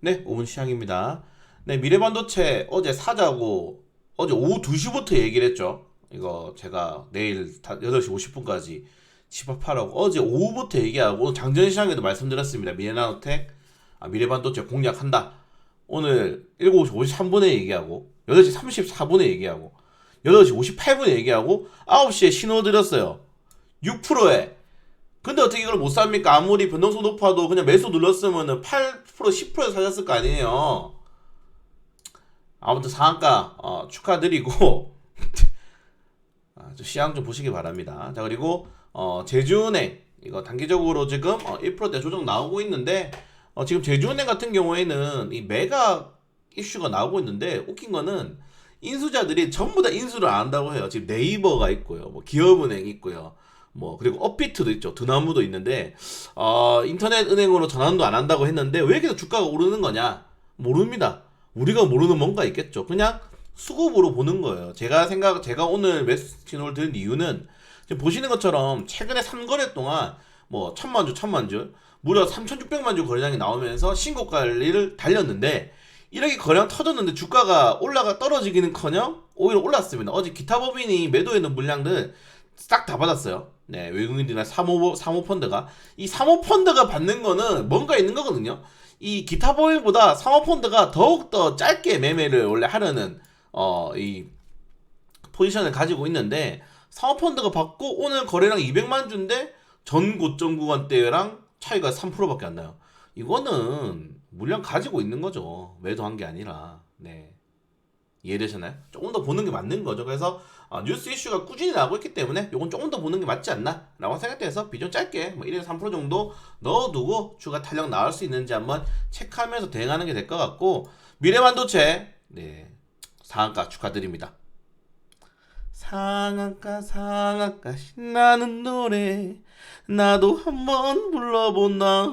네, 5분 시향입니다. 네, 미래반도체 어제 사자고 어제 오후 2시부터 얘기를 했죠. 이거 제가 내일 다- 8시 50분까지 집합하라고 어제 오후부터 얘기하고 오늘 장전 시장에도 말씀드렸습니다. 미래나노텍 아, 미래반도체 공략한다. 오늘 7시 53분에 얘기하고 8시 34분에 얘기하고 8시 58분에 얘기하고 9시에 신호 드렸어요. 6%에 근데 어떻게 이걸 못 삽니까? 아무리 변동성 높아도 그냥 매수 눌렀으면은 8% 10%에 사셨을 거 아니에요. 아무튼 상한가 어, 축하드리고 아, 좀 시향 좀 보시기 바랍니다. 자 그리고 어, 제주은행 이거 단기적으로 지금 어, 1%대 조정 나오고 있는데 어, 지금 제주은행 같은 경우에는 이 매각 이슈가 나오고 있는데 웃긴 거는 인수자들이 전부 다 인수를 안 한다고 해요. 지금 네이버가 있고요, 뭐 기업은행 있고요, 뭐 그리고 업비트도 있죠, 드나무도 있는데 어, 인터넷 은행으로 전환도 안 한다고 했는데 왜 계속 주가가 오르는 거냐? 모릅니다. 우리가 모르는 뭔가 있겠죠. 그냥 수급으로 보는 거예요. 제가 생각, 제가 오늘 신호를 드린 이유는 지금 보시는 것처럼 최근에 3거래 동안 뭐 천만 주, 천만 주, 무려 3,600만 주 거래량이 나오면서 신고가를 달렸는데 이렇게 거래량 터졌는데 주가가 올라가 떨어지기는커녕 오히려 올랐습니다. 어제 기타 법인이 매도했는 물량들 싹 다 받았어요. 네, 외국인들이나 사모 사모 펀드가 이 사모 펀드가 받는 거는 뭔가 있는 거거든요. 이 기타 법인보다 사모 펀드가 더욱 더 짧게 매매를 원래 하려는 어 이 포지션을 가지고 있는데 사모 펀드가 받고 오늘 거래량 200만 주인데 전 고점 구간대랑 차이가 3%밖에 안 나요. 이거는 물량 가지고 있는 거죠. 매도한 게 아니라. 네. 이해되셨나요? 조금 더 보는 게 맞는 거죠. 그래서 어, 뉴스 이슈가 꾸준히 나오고 있기 때문에 이건 조금 더 보는 게 맞지 않나? 라고 생각돼서 비중 짧게 뭐 1에서 3% 정도 넣어두고 추가 탄력 나올 수 있는지 한번 체크하면서 대응하는 게 될 것 같고 미래반도체 네 상한가 축하드립니다. 상한가 상한가 신나는 노래 나도 한번 불러보나